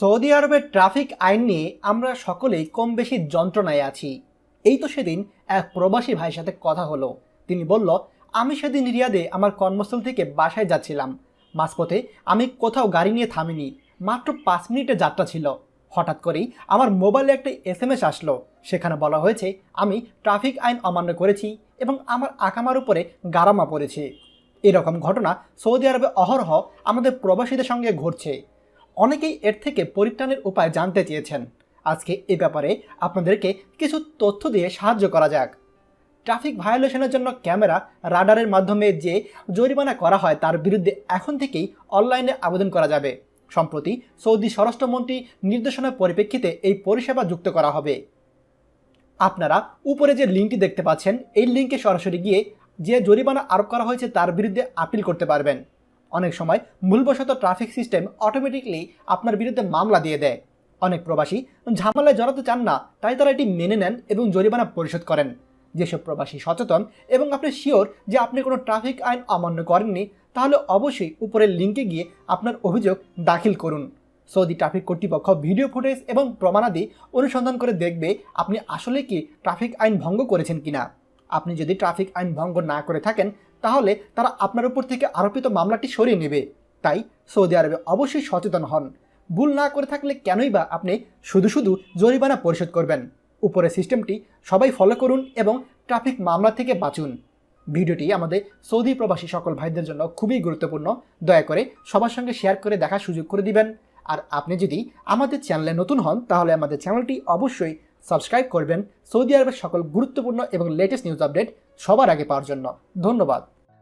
Saudi আরবের traffic আইন নিয়ে আমরা সকলেই কম বেশি যন্ত্রণায় আছি। এই তো সেদিন এক প্রবাসী ভাইয়ের সাথে কথা হলো। তিনি বলল, আমি সেদিন রিয়াদে আমার কর্মস্থল থেকে বাসায় যাচ্ছিলাম। মাঝপথে আমি কোথাও গাড়ি নিয়ে থামিনি, মাত্র পাঁচ মিনিটের যাত্রা ছিল। হঠাৎ করেই আমার মোবাইলে একটা এস এম এস আসলো। সেখানে বলা হয়েছে, আমি ট্রাফিক আইন অমান্য করেছি এবং আমার আকামার উপরে গারামা পড়েছে। এরকম ঘটনা সৌদি আরবে অহরহ আমাদের প্রবাসীদের সঙ্গে ঘটছে। অনেকেই এর থেকে পরিত্রাণের উপায় জানতে চেয়েছেন। আজকে এ ব্যাপারে আপনাদেরকে কিছু তথ্য দিয়ে সাহায্য করা যাক। ট্রাফিক ভায়োলেশনের জন্য ক্যামেরা রাডারের মাধ্যমে যে জরিমানা করা হয় তার বিরুদ্ধে এখন থেকেই অনলাইনে আবেদন করা যাবে। সম্প্রতি সৌদি স্বরাষ্ট্রমন্ত্রী নির্দেশনার পরিপ্রেক্ষিতে এই পরিষেবা যুক্ত করা হবে। আপনারা উপরে যে লিঙ্কটি দেখতে পাচ্ছেন, এই লিঙ্কে সরাসরি গিয়ে যে জরিমানা আরোপ করা হয়েছে তার বিরুদ্ধে আপিল করতে পারবেন। অনেক সময় ভুলবশত ট্রাফিক সিস্টেম অটোমেটিকলি আপনার বিরুদ্ধে মামলা দিয়ে দেয়। অনেক প্রবাসী ঝামেলায় জড়াতে চান না, তাই তারা এটি মেনে নেন এবং জরিমানা পরিশোধ করেন। যেসব প্রবাসী সচেতন এবং আপনি শিওর যে আপনি কোনো ট্রাফিক আইন অমান্য করেননি, তাহলে অবশ্যই উপরের লিঙ্কে গিয়ে আপনার অভিযোগ দাখিল করুন। সৌদি ট্রাফিক কর্তৃপক্ষ ভিডিও ফুটেজ এবং প্রমাণাদি অনুসন্ধান করে দেখবে আপনি আসলে কি ট্রাফিক আইন ভঙ্গ করেছেন কিনা। আপনি যদি ট্রাফিক আইন ভঙ্গ না করে থাকেন তাহলে তারা আপনার উপর থেকে আরোপিত মামলাটি সরিয়ে নেবে। তাই সৌদি আরবে অবশ্যই সচেতন হন। ভুল না করে থাকলে কেনই বা আপনি শুধু শুধু জরিমানা পরিশোধ করবেন? উপরে সিস্টেমটি সবাই ফলো করুন এবং ট্রাফিক মামলা থেকে বাঁচুন। ভিডিওটি আমাদের সৌদি প্রবাসী সকল ভাইদের জন্য খুবই গুরুত্বপূর্ণ। দয়া করে সবার সঙ্গে শেয়ার করে দেখার সুযোগ করে দিবেন। আর আপনি যদি আমাদের চ্যানেলে নতুন হন, তাহলে আমাদের চ্যানেলটি অবশ্যই সাবস্ক্রাইব করবেন। সৌদি আরবের সকল গুরুত্বপূর্ণ এবং লেটেস্ট নিউজ আপডেট সবার আগে পাওয়ার জন্য। ধন্যবাদ।